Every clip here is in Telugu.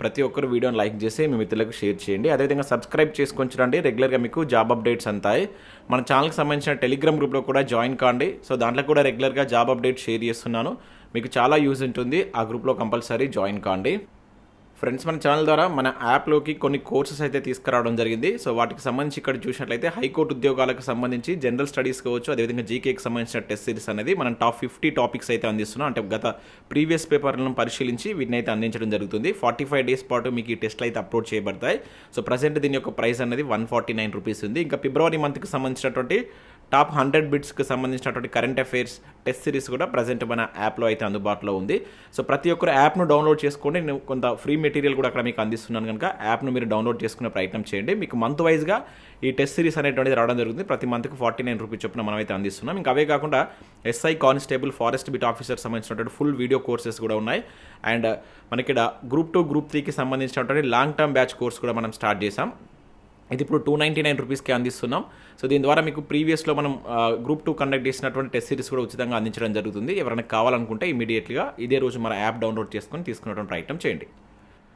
ప్రతి ఒక్కరు వీడియోని లైక్ చేసి మీ మిత్రులకు షేర్ చేయండి. అదేవిధంగా సబ్స్క్రైబ్ చేసుకొని చూడండి. రెగ్యులర్గా మీకు జాబ్ అప్డేట్స్ అంతాయి. మన ఛానల్కి సంబంధించిన టెలిగ్రామ్ గ్రూప్లో కూడా జాయిన్ కాండి. సో దాంట్లో కూడా రెగ్యులర్గా జాబ్ అప్డేట్ షేర్ చేస్తున్నాను. మీకు చాలా యూజ్ ఉంటుంది. ఆ గ్రూప్లో కంపల్సరీ జాయిన్ కాండి. ఫ్రెండ్స్ మన ఛానల్ ద్వారా మన యాప్లోకి కొన్ని కోర్సెస్ అయితే తీసుకురావడం జరిగింది. సో వాటికి సంబంధించి ఇక్కడ చూసినట్లయితే హైకోర్టు ఉద్యోగాలకు సంబంధించి జనరల్ స్టడీస్ కావచ్చు అదేవిధంగా జీకేకి సంబంధించిన టెస్ట్ సిరీస్ అనేది మనం టాప్ ఫిఫ్టీ టాపిక్స్ అయితే అందిస్తున్నాం. అంటే గత ప్రీవియస్ పేపర్లను పరిశీలించి వీటిని అయితే అందించడం జరుగుతుంది. ఫార్టీ ఫైవ్ డేస్ పాటు మీకు ఈ టెస్ట్లు అయితే అప్లోడ్ చేయబడతాయి. సో ప్రజెంట్ దీని యొక్క ప్రైస్ అనేది వన్ ఫార్టీ నైన్ రూపీస్ ఉంది. ఇంకా ఫిబ్రవరి మంత్కి సంబంధించినటువంటి టాప్ హండ్రెడ్ బిట్స్కి సంబంధించినటువంటి కరెంట్ అఫైర్స్ టెస్ట్ సిరీస్ కూడా ప్రజెంట్ మన యాప్లో అయితే అందుబాటులో ఉంది. సో ప్రతి ఒక్కరు యాప్ను డౌన్లోడ్ చేసుకోండి. నేను కొంత ఫ్రీ మెటీరియల్ కూడా అక్కడ మీకు అందిస్తున్నాను కనుక యాప్ను మీరు డౌన్లోడ్ చేసుకునే ప్రయత్నం చేయండి. మీకు మంత్ వైజ్గా ఈ టెస్ట్ సిరీస్ అనేటువంటిది రావడం జరుగుతుంది. ప్రతి మంత్కి ఫార్టీ నైన్ రూపీస్ చొప్పున మనం అయితే అందిస్తున్నాం. ఇంకా అవే కాకుండా SI constable forest beat officer సంబంధించినటువంటి ఫుల్ వీడియో కోర్సెస్ కూడా ఉన్నాయి. అండ్ మనకి ఇక్కడ గ్రూప్ టూ గ్రూప్ త్రీకి సంబంధించినటువంటి లాంగ్ టర్మ్ బ్యాచ్ కోర్స్ కూడా మనం స్టార్ట్ చేసాం ఇది ఇప్పుడు టూ నైంటీ నైన్ రూపీస్కి అందిస్తున్నాం. సో దీని ద్వారా మీకు ప్రీవియస్లో మనం గ్రూప్ టూ కండక్ట్ చేసినటువంటి టెస్ట్ సిరీస్ కూడా ఉచితంగా అందించడం జరుగుతుంది. ఎవరైనా కావాలనుకుంటే ఇమీడియట్గా ఇదే రోజు మన యాప్ డౌన్లోడ్ చేసుకొని తీసుకునేటువంటి ప్రయత్నం చేయండి.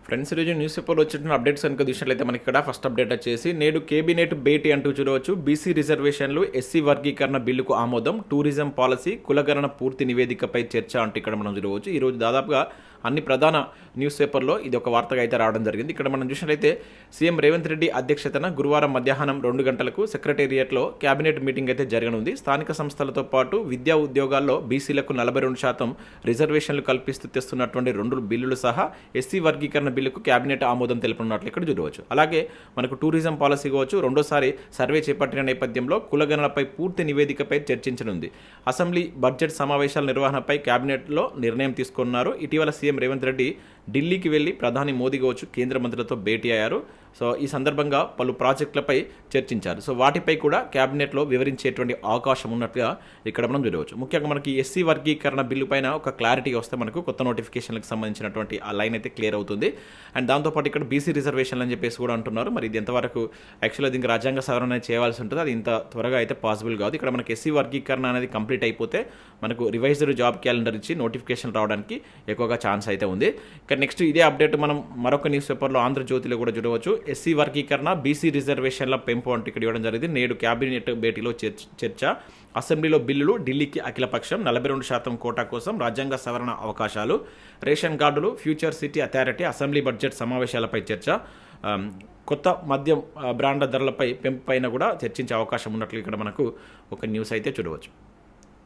ఫ్రెండ్స్ ఈరోజు న్యూస్ పేపర్లో వచ్చిన అప్డేట్స్ కనుక చూసినట్లయితే మనకి ఇక్కడ ఫస్ట్ అప్డేట్ వచ్చేసి నేడు కేబినెట్ భేటీ అంటూ చూడవచ్చు. బీసీ రిజర్వేషన్లు ఎస్సీ వర్గీకరణ బిల్లుకు ఆమోదం. టూరిజం పాలసీ కులగణన పూర్తి నివేదికపై చర్చ అంటూ ఇక్కడ మనం చూడవచ్చు. ఈరోజు దాదాపుగా అన్ని ప్రధాన న్యూస్ పేపర్లో ఇది ఒక వార్తగా అయితే రావడం జరిగింది. ఇక్కడ మనం చూసినట్లయితే సీఎం రేవంత్ రెడ్డి అధ్యక్షతన గురువారం మధ్యాహ్నం రెండు గంటలకు సెక్రటేరియట్లో కేబినెట్ మీటింగ్ అయితే జరగనుంది. స్థానిక సంస్థలతో పాటు విద్యా ఉద్యోగాల్లో బీసీలకు నలభై రెండు శాతం రిజర్వేషన్లు కల్పిస్తూ తెస్తున్నటువంటి రెండు బిల్లులు సహా ఎస్సీ వర్గీకరణ బిల్లుకు కేబినెట్ ఆమోదం తెలుపనున్నట్లు ఇక్కడ చూడవచ్చు. అలాగే మనకు టూరిజం పాలసీ కావచ్చు రెండోసారి సర్వే చేపట్టిన నేపథ్యంలో కులగణనపై పూర్తి నివేదికపై చర్చించనుంది. అసెంబ్లీ బడ్జెట్ సమావేశాల నిర్వహణపై కేబినెట్లో నిర్ణయం తీసుకున్నారు. ఇటీవల సీఎం రేవంత్ రెడ్డి ఢిల్లీకి వెళ్ళి ప్రధాని మోదీ కావచ్చు కేంద్ర మంత్రులతో భేటీ అయ్యారు. సో ఈ సందర్భంగా పలు ప్రాజెక్టులపై చర్చించారు. సో వాటిపై కూడా క్యాబినెట్లో వివరించేటువంటి అవకాశం ఉన్నట్టుగా ఇక్కడ మనం చూడవచ్చు. ముఖ్యంగా మనకి ఎస్సీ వర్గీకరణ బిల్లు పైన ఒక క్లారిటీ వస్తే మనకు కొత్త నోటిఫికేషన్లకు సంబంధించినటువంటి ఆ లైన్ అయితే క్లియర్ అవుతుంది. అండ్ దాంతోపాటు ఇక్కడ బీసీ రిజర్వేషన్లు అని చెప్పేసి కూడా అంటున్నారు. మరి ఇది ఎంతవరకు యాక్చువల్గా దీనికి రాజ్యాంగ సవరణ అనేది చేయాల్సి ఉంటుంది అది ఇంత త్వరగా అయితే పాసిబుల్ కాదు. ఇక్కడ మనకి ఎస్సీ వర్గీకరణ అనేది కంప్లీట్ అయిపోతే మనకు రివైజ్డ్ జాబ్ క్యాలెండర్ ఇచ్చి నోటిఫికేషన్ రావడానికి ఎక్కువగా ఛాన్స్ అయితే ఉంది. ఇక నెక్స్ట్ ఇదే అప్డేట్ మనం మరొక న్యూస్ పేపర్లో ఆంధ్రజ్యోతిలో కూడా చూడవచ్చు. ఎస్సీ వర్గీకరణ బీసీ రిజర్వేషన్ల పెంపు అంటూ ఇక్కడ ఇవ్వడం జరిగింది. నేడు కేబినెట్ భేటీలో చర్చ- చర్చ. అసెంబ్లీలో బిల్లులు ఢిల్లీకి అఖిలపక్షం నలభై రెండు శాతం కోటా కోసం రాజ్యాంగ సవరణ అవకాశాలు. రేషన్ కార్డులు future city authority assembly budget సమావేశాలపై చర్చ. కొత్త మద్యం బ్రాండ్ల ధరలపై పెంపు పైన కూడా చర్చించే అవకాశం ఉన్నట్లు ఇక్కడ మనకు ఒక న్యూస్ అయితే చూడవచ్చు.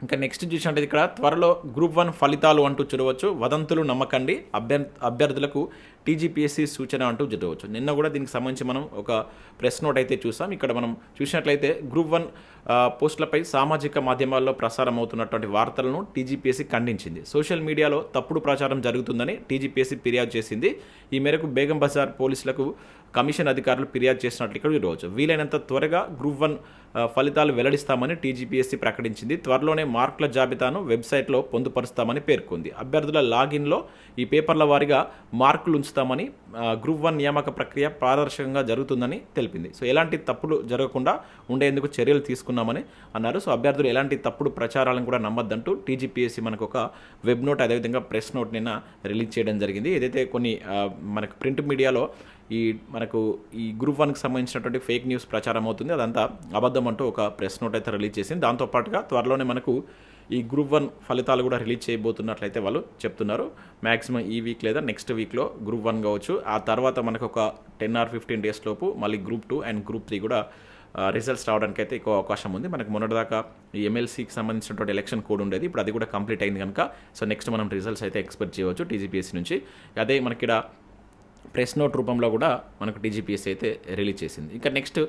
ఇంకా నెక్స్ట్ చూసినట్టు ఇక్కడ త్వరలో గ్రూప్ వన్ ఫలితాలు అంటూ చూడవచ్చు వదంతులు నమ్మకండి. అభ్యర్ అభ్యర్థులకు టీజీపీఎస్సీ సూచన అంటూ చూడవచ్చు నిన్న కూడా దీనికి సంబంధించి మనం ఒక ప్రెస్ నోట్ అయితే చూసాం. ఇక్కడ మనం చూసినట్లయితే గ్రూప్ వన్ పోస్టులపై సామాజిక మాధ్యమాల్లో ప్రసారం అవుతున్నటువంటి వార్తలను టీజీపీఎస్సీ ఖండించింది. సోషల్ మీడియాలో తప్పుడు ప్రచారం జరుగుతుందని టీజీపీఎస్సీ ఫిర్యాదు చేసింది. ఈ మేరకు బేగం బజార్ పోలీసులకు కమిషన్ అధికారులు ఫిర్యాదు చేసినట్లు ఇక్కడ ఈరోజు వీలైనంత త్వరగా గ్రూప్ వన్ ఫలితాలు వెల్లడిస్తామని టీజీపీఎస్సీ ప్రకటించింది. త్వరలోనే మార్కుల జాబితాను వెబ్సైట్లో పొందుపరుస్తామని పేర్కొంది. అభ్యర్థుల లాగిన్లో ఈ పేపర్ల వారీగా మార్కులు ఉంచుతామని గ్రూప్ వన్ నియామక ప్రక్రియ పారదర్శకంగా జరుగుతుందని తెలిపింది. సో ఎలాంటి తప్పులు జరగకుండా ఉండేందుకు చర్యలు తీసుకున్నామని అన్నారు. సో అభ్యర్థులు ఎలాంటి తప్పుడు ప్రచారాలను కూడా నమ్మద్దంటూ టీజీపీఎస్సీ మనకు ఒక వెబ్ నోట్ అదేవిధంగా ప్రెస్ నోట్ నిన్న రిలీజ్ చేయడం జరిగింది. ఏదైతే కొన్ని మనకు ప్రింట్ మీడియాలో ఈ మనకు ఈ గ్రూప్ వన్కి సంబంధించినటువంటి ఫేక్ న్యూస్ ప్రచారం అవుతుంది. అదంతా అబద్ధం అంటూ ఒక ప్రెస్ నోట్ అయితే రిలీజ్ చేసింది. దాంతోపాటుగా త్వరలోనే మనకు ఈ గ్రూప్ వన్ ఫలితాలు కూడా రిలీజ్ చేయబోతున్నట్లయితే వాళ్ళు చెప్తున్నారు. మ్యాక్సిమం ఈ వీక్ లేదా నెక్స్ట్ వీక్లో గ్రూప్ వన్ కావచ్చు. ఆ తర్వాత మనకు ఒక టెన్ ఆర్ ఫిఫ్టీన్ డేస్ లోపు మళ్ళీ group two and group three కూడా రిజల్ట్స్ రావడానికి అయితే ఎక్కువ అవకాశం ఉంది. మనకు మొన్నటిదాకా ఈ ఎమ్మెల్సీకి సంబంధించినటువంటి ఎలక్షన్ కోడ్ ఉండేది. ఇప్పుడు అది కూడా కంప్లీట్ అయింది కనుక సో నెక్స్ట్ మనం రిజల్ట్స్ అయితే ఎక్స్పెక్ట్ చేయవచ్చు టీజీపీఎస్సీ నుంచి. అదే మనకి ఇక్కడ ప్రెస్ నోట్ రూపంలో కూడా మనకు డీజీపీఎస్ అయితే రిలీజ్ చేసింది. ఇంకా నెక్స్ట్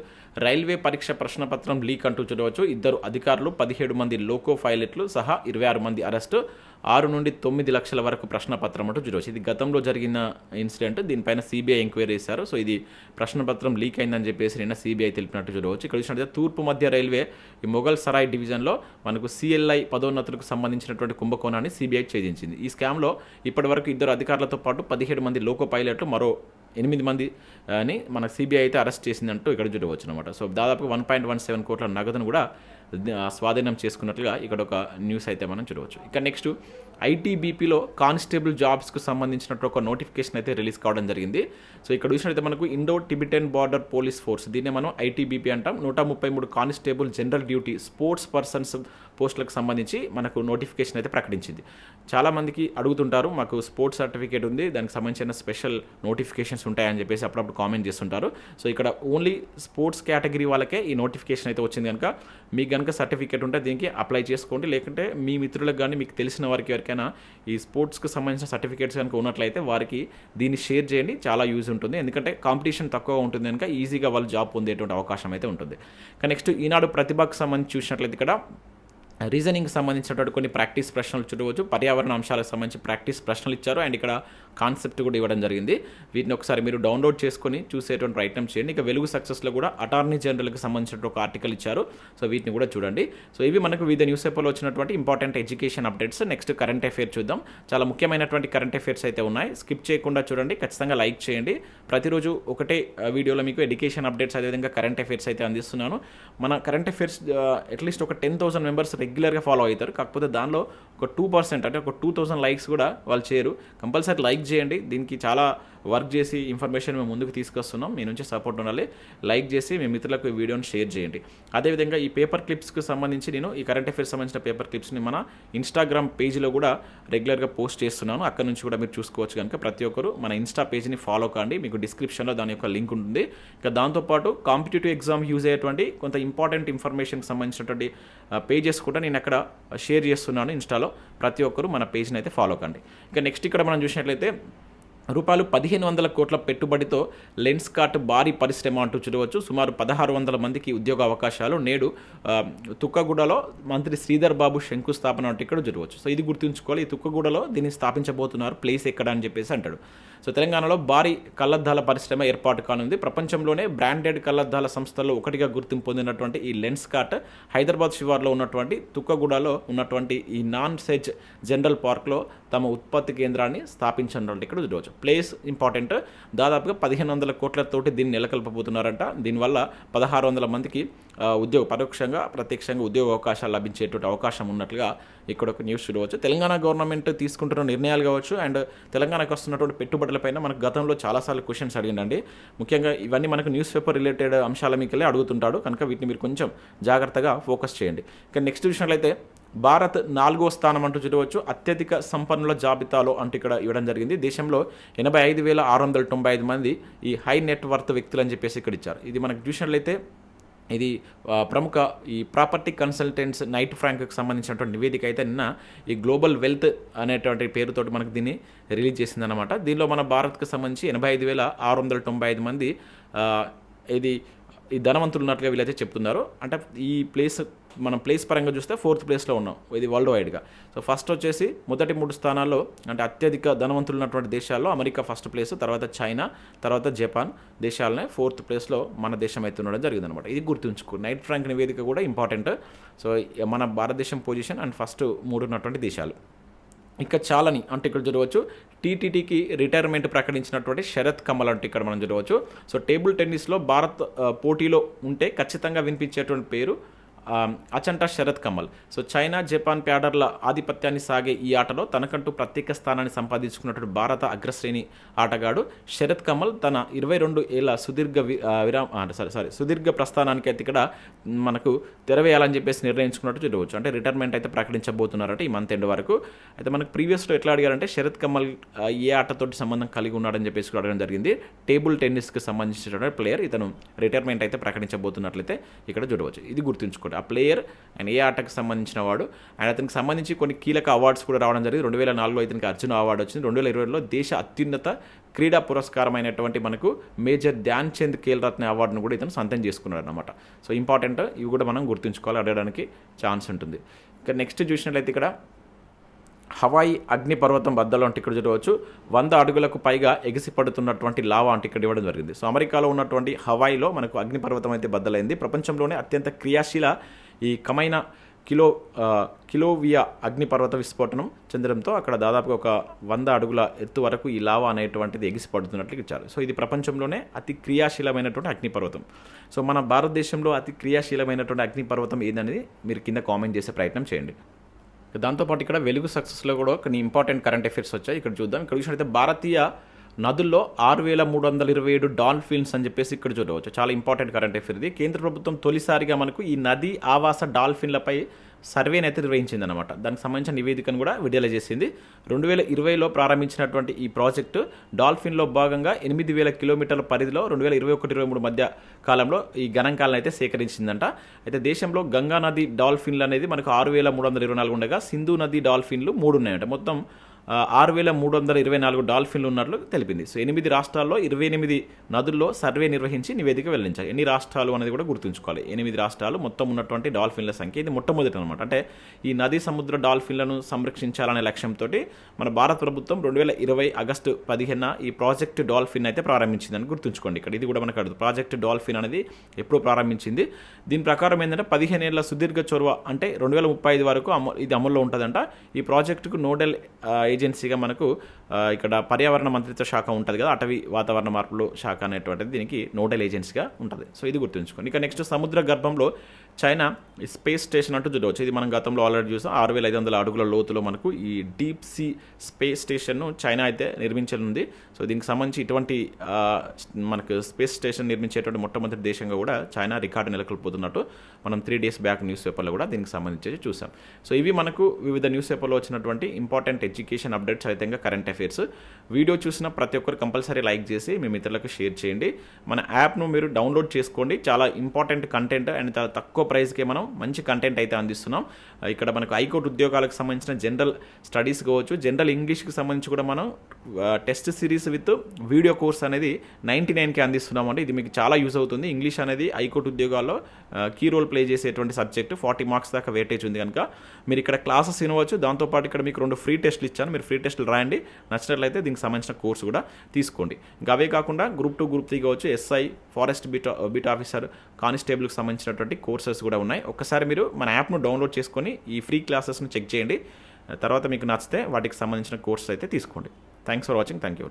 రైల్వే పరీక్ష ప్రశ్నపత్రం లీక్ అంటూ చూడవచ్చు. ఇద్దరు అధికారులు పదిహేడు మంది లోకో పైలట్లు సహా ఇరవై ఆరు మంది అరెస్టు. ఆరు నుండి తొమ్మిది లక్షల వరకు ప్రశ్న పత్రం అంటూ చూడవచ్చు ఇది గతంలో జరిగిన ఇన్సిడెంట్. దీనిపైన సిబిఐ ఎంక్వైరీ చేశారు. సో ఇది ప్రశ్న పత్రం లీక్ అయిందని చెప్పేసి నిన్న సిబిఐ తెలిపినట్టు చూడవచ్చు ఇక్కడ చూసినట్లయితే తూర్పు మధ్య రైల్వే ఈ మొఘల్ సరాయ్ డివిజన్లో మనకు సిఎల్ఐ పదోన్నతులకు సంబంధించినటువంటి కుంభకోణాన్ని సిబిఐ ఛేదించింది. ఈ స్కామ్లో ఇప్పటివరకు ఇద్దరు అధికారులతో పాటు పదిహేడు మంది లోకో పైలట్లు మరో ఎనిమిది మంది అని మన సిబిఐ అయితే అరెస్ట్ చేసిందంటూ ఇక్కడ చూడవచ్చు అనమాట సో దాదాపు వన్ పాయింట్ వన్ సెవెన్ కోట్ల నగదును కూడా స్వాధీనం చేసుకున్నట్లుగా ఇక్కడ ఒక న్యూస్ అయితే మనం చూడవచ్చు. ఇక నెక్స్ట్ ఐటీబీపీలో కానిస్టేబుల్ జాబ్స్కు సంబంధించినట్టు ఒక నోటిఫికేషన్ అయితే రిలీజ్ కావడం జరిగింది. సో ఇక్కడ చూసినట్లయితే మనకు Indo Tibetan border police force దీన్నే మనం ఐటీబీపీ అంటాం. నూట ముప్పై మూడు constable general duty sports persons పోస్టులకు సంబంధించి మనకు నోటిఫికేషన్ అయితే ప్రకటించింది. చాలామందికి అడుగుతుంటారు మాకు స్పోర్ట్స్ సర్టిఫికేట్ ఉంది దానికి సంబంధించిన స్పెషల్ నోటిఫికేషన్స్ ఉంటాయని చెప్పేసి అప్పుడప్పుడు కామెంట్ చేస్తుంటారు. సో ఇక్కడ ఓన్లీ స్పోర్ట్స్ కేటగిరీ వాళ్ళకే ఈ నోటిఫికేషన్ అయితే వచ్చింది కనుక మీకు కనుక సర్టిఫికేట్ ఉంటే దీనికి అప్లై చేసుకోండి. లేకుంటే మీ మిత్రులకు కానీ మీకు తెలిసిన వారికి ఎవరికైనా ఈ స్పోర్ట్స్కి సంబంధించిన సర్టిఫికేట్స్ కనుక ఉన్నట్లయితే వారికి దీన్ని షేర్ చేయండి. చాలా యూజ్ ఉంటుంది. ఎందుకంటే కాంపిటీషన్ తక్కువ ఉంటుంది కనుక ఈజీగా వాళ్ళు జాబ్ పొందేటువంటి అవకాశం అయితే ఉంటుంది. కానీ నెక్స్ట్ ఈనాడు ప్రతిభకు సంబంధించి చూసినట్లయితే ఇక్కడ రీజనింగ్ సంబంధించినటువంటి కొన్ని ప్రాక్టీస్ ప్రశ్నలు చూడవచ్చు. పర్యావరణ అంశాలకు సంబంధించి ప్రాక్టీస్ ప్రశ్నలు ఇచ్చారు. అండ్ ఇక్కడ కాన్సెప్ట్ కూడా ఇవ్వడం జరిగింది. వీటిని ఒకసారి మీరు డౌన్లోడ్ చేసుకొని చూసేటువంటి ప్రయత్నం చేయండి. ఇక వెలుగు సక్సెస్లో కూడా అటార్నీ జనరల్కి సంబంధించిన ఒక ఆర్టికల్ ఇచ్చారు. సో వీటిని కూడా చూడండి. సో ఇవి మనకు వివిధ న్యూస్ పేపర్లో వచ్చినటువంటి important education updates next current affair చూద్దాం. చాలా ముఖ్యమైనటువంటి కరెంట్ అఫేర్స్ అయితే ఉన్నాయి. స్కిప్ చేయకుండా చూడండి. ఖచ్చితంగా లైక్ చేయండి. ప్రతిరోజు ఒకటే వీడియోలో మీకు ఎడ్యుకేషన్ అప్డేట్స్ అదేవిధంగా కరెంట్ అఫేర్స్ అయితే అందిస్తున్నాను. మన కరెంట్ అఫేర్స్ అట్లీస్ట్ ఒక టెన్ థౌసండ్ మెంబర్స్ రెగ్యులర్గా ఫాలో అవుతారు. కాకపోతే దానిలో ఒక టూ పర్సెంట్ అంటే ఒక టూ థౌసండ్ లైక్స్ కూడా వాళ్ళు చేయరు. కంపల్సరీ లైక్ చేయండి. దీనికి చాలా వర్క్ చేసి ఇన్ఫర్మేషన్ మేము ముందుకు తీసుకొస్తున్నాం. మీ నుంచి సపోర్ట్ ఉండాలి. లైక్ చేసి మీ మిత్రులకు ఈ వీడియోని షేర్ చేయండి. అదేవిధంగా ఈ పేపర్ క్లిప్స్కి సంబంధించి నేను ఈ కరెంట్ అఫేర్స్ సంబంధించిన పేపర్ క్లిప్స్ని మన ఇన్స్టాగ్రామ్ పేజ్లో కూడా రెగ్యులర్గా పోస్ట్ చేస్తున్నాను. అక్కడ నుంచి కూడా మీరు చూసుకోవచ్చు కనుక ప్రతి ఒక్కరు మన ఇన్స్టా పేజ్ని ఫాలో కాండి. మీకు డిస్క్రిప్షన్లో దాని యొక్క లింక్ ఉంటుంది. ఇంకా దాంతోపాటు కాంపిటేటివ్ ఎగ్జామ్ యూజ్ అయ్యేటువంటి కొంత ఇంపార్టెంట్ ఇన్ఫర్మేషన్కి సంబంధించినటువంటి పేజెస్ కూడా నేను అక్కడ షేర్ చేస్తున్నాను ఇన్స్టాలో ప్రతి ఒక్కరు మన పేజ్ని అయితే ఫాలో కండి. ఇక నెక్స్ట్ ఇక్కడ మనం చూసినట్లయితే రూపాయలు పదిహేను వందల కోట్ల పెట్టుబడితో లెన్స్ కార్ట్ భారీ పరిశ్రమ అంటూ చూడవచ్చు. సుమారు పదహారు వందల మందికి ఉద్యోగ అవకాశాలు. నేడు తుక్కగూడలో మంత్రి శ్రీధర్ బాబు శంకుస్థాపన అంటే ఇక్కడ చూడవచ్చు. సో ఇది గుర్తుంచుకోవాలి. ఈ తుక్కగూడలో దీన్ని స్థాపించబోతున్నారు ప్లేస్ ఎక్కడ అని చెప్పేసి అంటాడు. సో తెలంగాణలో భారీ కళ్ళద్దాల పరిశ్రమ ఏర్పాటు కానుంది. ప్రపంచంలోనే బ్రాండెడ్ కళ్ళద్దాల సంస్థల్లో ఒకటిగా గుర్తింపు పొందినటువంటి ఈ లెన్స్ కార్ట్ హైదరాబాద్ శివార్లో ఉన్నటువంటి తుక్కగూడలో ఉన్నటువంటి ఈ నాన్ సెజ్ జనరల్ పార్క్లో తమ ఉత్పత్తి కేంద్రాన్ని స్థాపించనున్నట్టు ఇక్కడ చూడవచ్చు. Place important. దాదాపుగా పదిహేను వందల కోట్లతోటి దీన్ని నెలకొల్పబోతున్నారంట. దీనివల్ల పదహారు వందల మందికి ఉద్యోగ పరోక్షంగా ప్రత్యక్షంగా ఉద్యోగ అవకాశాలు లభించేటువంటి అవకాశం ఉన్నట్లుగా ఇక్కడ ఒక న్యూస్ చూడవచ్చు. తెలంగాణ గవర్నమెంట్ తీసుకుంటున్న నిర్ణయాలు కావచ్చు అండ్ తెలంగాణకు వస్తున్నటువంటి పెట్టుబడులపైన మనకు గతంలో చాలాసార్లు క్వశ్చన్స్ అడిగిందండి ముఖ్యంగా ఇవన్నీ మనకు న్యూస్ పేపర్ రిలేటెడ్ అంశాల మీకెళ్ళి అడుగుతుంటాడు. కనుక వీటిని మీరు కొంచెం జాగ్రత్తగా ఫోకస్ చేయండి. ఇక నెక్స్ట్ విషయంలో భారత్ నాలుగో స్థానం అంటూ చూడవచ్చు. అత్యధిక సంపన్నుల జాబితాలో అంటూ ఇక్కడ ఇవ్వడం జరిగింది. దేశంలో ఎనభై ఐదు వేల ఆరు వందల తొంభై ఐదు మంది ఈ హై నెట్వర్త్ వ్యక్తులు అని చెప్పేసి ఇక్కడ ఇచ్చారు. ఇది మనకు చూసినట్లయితే ఇది ప్రముఖ ఈ ప్రాపర్టీ కన్సల్టెంట్స్ నైట్ ఫ్రాంక్కి సంబంధించినటువంటి నివేదిక అయితే నిన్న ఈ గ్లోబల్ వెల్త్ అనేటువంటి పేరుతోటి మనకు దీన్ని రిలీజ్ చేసిందనమాట దీనిలో మన భారత్కి సంబంధించి ఎనభై ఐదు వేల ఆరు వందల తొంభై ఐదు మంది ఇది ఈ ధనవంతులు ఉన్నట్లుగా వీళ్ళైతే చెప్తున్నారు. అంటే ఈ ప్లేస్ మనం ప్లేస్ పరంగా చూస్తే ఫోర్త్ ప్లేస్లో ఉన్నాం. ఇది వరల్డ్ వైడ్గా సో ఫస్ట్ వచ్చేసి మొదటి మూడు స్థానాల్లో అంటే అత్యధిక ధనవంతులు ఉన్నటువంటి దేశాల్లో అమెరికా ఫస్ట్ ప్లేస్ తర్వాత చైనా తర్వాత జపాన్ దేశాలనే ఫోర్త్ ప్లేస్లో మన దేశం అయితే ఉండడం జరిగిందనమాట ఇది గుర్తుంచుకో. నైట్ ఫ్రాంక్ నివేదిక కూడా ఇంపార్టెంట్. సో మన భారతదేశం పొజిషన్ అండ్ ఫస్ట్ మూడు ఉన్నటువంటి దేశాలు. ఇంకా చాలని అంటే ఇక్కడ చూడవచ్చు టీటీటీకి రిటైర్మెంట్ ప్రకటించినటువంటి శరత్ కమల్ అంటే ఇక్కడ మనం చూడవచ్చు సో టేబుల్ టెన్నిస్లో భారత్ పోటీలో ఉంటే ఖచ్చితంగా వినిపించేటువంటి పేరు Achanta Sharath Kamal. So China Japan ప్యాడర్ల ఆధిపత్యాన్ని సాగే ఈ ఆటలో తనకంటూ ప్రత్యేక స్థానాన్ని సంపాదించుకున్నటువంటి భారత అగ్రశ్రేణి ఆటగాడు శరత్ కమల్ తన ఇరవై రెండు ఏళ్ళ సుదీర్ఘ వి- విరామ సారీ సారీ సుదీర్ఘ ప్రస్థానానికి అయితే ఇక్కడ మనకు తెరవేయాలని చెప్పేసి నిర్ణయించుకున్నట్టు చూడవచ్చు. అంటే రిటైర్మెంట్ అయితే ప్రకటించబోతున్నారట ఈ మంత్ ఎండ్ వరకు. అయితే మనకు ప్రీవియస్లో ఎట్లా అడిగారంటే శరత్ కమల్ ఏ ఆటతోటి సంబంధం కలిగి ఉన్నాడని చెప్పేసి కూడా అడగడం జరిగింది. టేబుల్ టెన్నిస్కి సంబంధించినటువంటి ప్లేయర్ ఇతను రిటైర్మెంట్ అయితే ప్రకటించబోతున్నట్లయితే ఇక్కడ చూడవచ్చు. ఇది గుర్తుంచుకోండి. ఆ ప్లేయర్. అండ్ ఏ ఆటకు సంబంధించిన వాడు. అండ్ అతనికి సంబంధించి కొన్ని కీలక అవార్డ్స్ కూడా రావడం జరిగింది. రెండు వేల నాలుగులో ఇతనికి అర్జున అవార్డు వచ్చింది. రెండు వేల ఇరవైలో దేశ అత్యున్నత క్రీడా పురస్కారమైనటువంటి మనకు మేజర్ ధ్యాన్ చంద్ ఖేల్ రత్న అవార్డును కూడా ఇతను సొంతం చేసుకున్నాడు అనమాట సో ఇంపార్టెంట్ ఇవి కూడా మనం గుర్తుంచుకోవాలి అడగడానికి ఛాన్స్ ఉంటుంది. ఇక నెక్స్ట్ చూసినట్లయితే ఇక్కడ హవాయి అగ్నిపర్వతం బద్దలు అంటే ఇక్కడ చూడవచ్చు. వంద అడుగులకు పైగా ఎగిసి పడుతున్నటువంటి లావా అంటే ఇక్కడ ఇవ్వడం జరిగింది. సో అమెరికాలో ఉన్నటువంటి హవాయిలో మనకు అగ్నిపర్వతం అయితే బద్దలైంది. ప్రపంచంలోనే అత్యంత క్రియాశీల ఈ కమైన కిలో కిలోవియా అగ్నిపర్వత విస్ఫోటనం చెందడంతో అక్కడ దాదాపుగా ఒక వంద అడుగుల ఎత్తు వరకు ఈ లావా అనేటువంటిది ఎగిసి పడుతున్నట్లు ఇచ్చారు సో ఇది ప్రపంచంలోనే అతి క్రియాశీలమైనటువంటి అగ్నిపర్వతం. సో మన భారతదేశంలో అతి క్రియాశీలమైనటువంటి అగ్నిపర్వతం ఏదనేది మీరు కింద కామెంట్ చేసే ప్రయత్నం చేయండి. దాంతోపాటు ఇక్కడ వెలుగు సక్సెస్లో కూడా కొన్ని ఇంపార్టెంట్ కరెంట్ అఫైర్స్ వచ్చాయి. ఇక్కడ చూద్దాం. ఇక్కడ చూసినట్టయితే భారతీయ నదుల్లో ఆరు వేల మూడు వందల ఇరవై ఏడు డాల్ఫిన్స్ అని చెప్పేసి ఇక్కడ చూడవచ్చు. చాలా ఇంపార్టెంట్ కరెంట్ అఫేర్ ఇది. కేంద్ర ప్రభుత్వం తొలిసారిగా మనకు ఈ నది ఆవాస డాల్ఫిన్లపై సర్వేని అయితే నిర్వహించింది అనమాట దానికి సంబంధించిన నివేదికను కూడా విడుదల చేసింది. రెండు వేల ఇరవైలో ప్రారంభించినటువంటి ఈ ప్రాజెక్టు డాల్ఫిన్లో భాగంగా ఎనిమిది వేల కిలోమీటర్ల పరిధిలో రెండు వేల ఇరవై ఒకటి ఇరవై మూడు మధ్య కాలంలో ఈ గణాంకాలను అయితే సేకరించిందంట. అయితే దేశంలో గంగా నది డాల్ఫిన్లు అనేది మనకు ఆరు వేల మూడు వందల ఇరవై నాలుగు ఉండగా సింధు నది డాల్ఫిన్లు మూడు ఉన్నాయంట. మొత్తం ఆరు వేల మూడు వందల ఇరవై నాలుగు డాల్ఫిన్లు ఉన్నట్లు తెలిపింది. సో ఎనిమిది రాష్ట్రాల్లో ఇరవై ఎనిమిది నదుల్లో సర్వే నిర్వహించి నివేదిక వెల్లడించాయి ఎన్ని రాష్ట్రాలు అనేది కూడా గుర్తుంచుకోవాలి. ఎనిమిది రాష్ట్రాలు మొత్తం ఉన్నటువంటి డాల్ఫిన్ల సంఖ్య ఇది మొట్టమొదటి అనమాట అంటే ఈ నది సముద్ర డాల్ఫిన్లను సంరక్షించాలనే లక్ష్యంతో మన భారత ప్రభుత్వం రెండు వేల ఇరవై ఆగస్టు పదిహేన ఈ ప్రాజెక్ట్ డాల్ఫిన్ అయితే ప్రారంభించిందని గుర్తుంచుకోండి. ఇక్కడ ఇది కూడా మనకు అడుగు ప్రాజెక్ట్ డాల్ఫిన్ అనేది ఎప్పుడు ప్రారంభించింది. దీని ప్రకారం ఏంటంటే పదిహేను ఏళ్ళ సుదీర్ఘ చొరవ అంటే రెండు వేల ముప్పై ఐదు వరకు అమ ఇది అమల్లో ఉంటుందంట. ఈ ప్రాజెక్టుకు నోడల్ ఏజెన్సీగా మనకు ఇక్కడ పర్యావరణ మంత్రిత్వ శాఖ ఉంటుంది కదా అటవీ వాతావరణ మార్పులు శాఖ అనేటువంటిది దీనికి నోడల్ ఏజెన్సీగా ఉంటుంది. సో ఇది గుర్తుంచుకోండి. ఇక నెక్స్ట్ సముద్ర గర్భంలో చైనా ఈ స్పేస్ స్టేషన్ అంటూ చూడవచ్చు. ఇది మనం గతంలో ఆల్రెడీ చూసాం. ఆరు వేల ఐదు వందల అడుగుల లోతులో మనకు ఈ డీప్ సీ స్పేస్ స్టేషన్ను చైనా అయితే నిర్మించనుంది. సో దీనికి సంబంధించి ఇటువంటి మనకు స్పేస్ స్టేషన్ నిర్మించేటువంటి మొట్టమొదటి దేశంగా కూడా చైనా రికార్డు నెలకొల్పోతున్నట్టు మనం త్రీ డేస్ బ్యాక్ న్యూస్ పేపర్లో కూడా దీనికి సంబంధించి చూసాం. సో ఇవి మనకు వివిధ న్యూస్ పేపర్లో వచ్చినటువంటి ఇంపార్టెంట్ ఎడ్యుకేషన్ అప్డేట్స్ అయితే కరెంట్ అఫైర్స్ వీడియో చూసిన ప్రతి ఒక్కరు కంపల్సరీ లైక్ చేసి మీ మిత్రులకు షేర్ చేయండి. మన యాప్ను మీరు డౌన్లోడ్ చేసుకోండి. చాలా ఇంపార్టెంట్ కంటెంట్ అండ్ చాలా తక్కువ ప్రైస్కే మనం మంచి కంటెంట్ అయితే అందిస్తున్నాం. ఇక్కడ మనకు హైకోర్టు ఉద్యోగాలకు సంబంధించిన జనరల్ స్టడీస్ కావచ్చు జనరల్ ఇంగ్లీష్కి సంబంధించి కూడా మనం test series with video course అనేది నైంటీ నైన్కి అందిస్తున్నామండి. ఇది మీకు చాలా యూస్ అవుతుంది. ఇంగ్లీష్ అనేది హైకోర్టు ఉద్యోగాల్లో కీ రోల్ ప్లే చేసేటువంటి సబ్జెక్ట్. ఫార్టీ మార్క్స్ దాకా వెయిటేజ్ ఉంది కనుక మీరు ఇక్కడ క్లాసెస్ వినవచ్చు. దాంతోపాటు ఇక్కడ మీకు రెండు ఫ్రీ టెస్ట్లు ఇచ్చాను. మీరు ఫ్రీ టెస్ట్లు రాయండి. నచ్చినట్లయితే దీనికి సంబంధించిన కోర్స్ కూడా తీసుకోండి. ఇంకా అవే కాకుండా గ్రూప్ టూ గ్రూప్ త్రీ కావచ్చు. SI forest beat beat officer కానిస్టేబుల్కి సంబంధించినటువంటి కోర్సెస్ కూడా ఉన్నాయి. ఒక్కసారి మీరు మన యాప్ను డౌన్లోడ్ చేసుకొని ఈ ఫ్రీ క్లాసెస్ను చెక్ చేయండి. తర్వాత మీకు నచ్చితే వాటికి సంబంధించిన కోర్సెస్ అయితే తీసుకోండి. Thanks for watching thank you